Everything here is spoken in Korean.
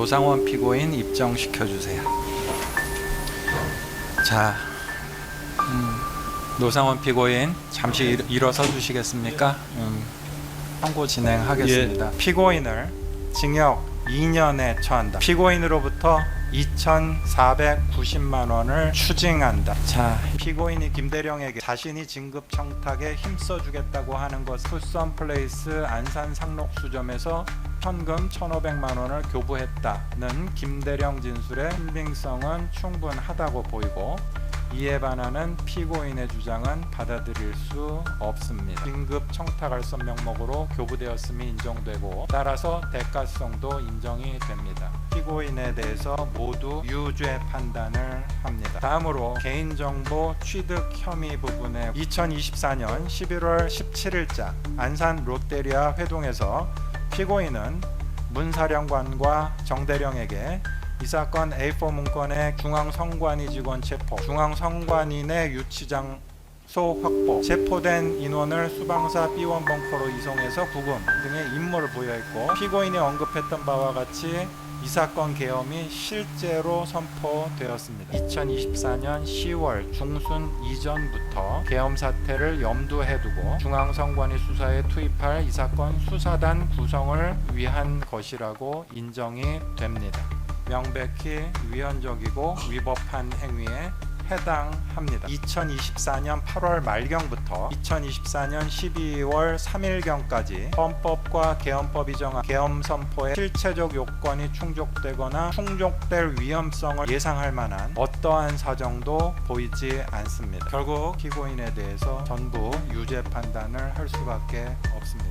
노상원 피고인 입정시켜 주세요. 자, 음, 노상원 피고인 잠시 일, 일어서 주시겠습니까? 음, 선고 진행하겠습니다. 피고인을 징역 2년에 처한다. 피고인으로부터 2,490만 원을 추징한다. 자, 피고인이 김대령에게 자신이 진급 청탁에 힘써주겠다고 하는 것 투썸 플레이스 안산 상록수점에서 현금 1,500만 원을 교부했다는 김대령 진술의 신빙성은 충분하다고 보이고 이에 반하는 피고인의 주장은 받아들일 수 없습니다. 긴급 청탁할 선 명목으로 교부되었음이 인정되고 따라서 대가성도 인정이 됩니다. 피고인에 대해서 모두 유죄 판단을 합니다. 다음으로 개인정보 취득 혐의 부분에 2024년 11월 17일자 안산 롯데리아 회동에서 피고인은 문사령관과 정대령에게 이 사건 A4 문건의 중앙선관위 직원 체포, 중앙선관위내 유치장 소 확보, 체포된 인원을 수방사 B1 벙커로 이송해서 구금 등의 임무를 부여했고 피고인이 언급했던 바와 같이 이 사건 계엄이 실제로 선포되었습니다. 2024년 10월 중순 이전부터 계엄 사태를 염두에 두고 중앙선관위 수사에 투입할 이 사건 수사단 구성을 위한 것이라고 인정이 됩니다. 명백히 위헌적이고 위법한 행위에 해당합니다. 2024년 8월 말경부터 2024년 12월 3일경까지 헌법과 개헌법이 정한 개헌 선포의 실체적 요건이 충족되거나 충족될 위험성을 예상할 만한 어떠한 사정도 보이지 않습니다. 결국 피고인에 대해서 전부 유죄 판단을 할 수밖에 없습니다.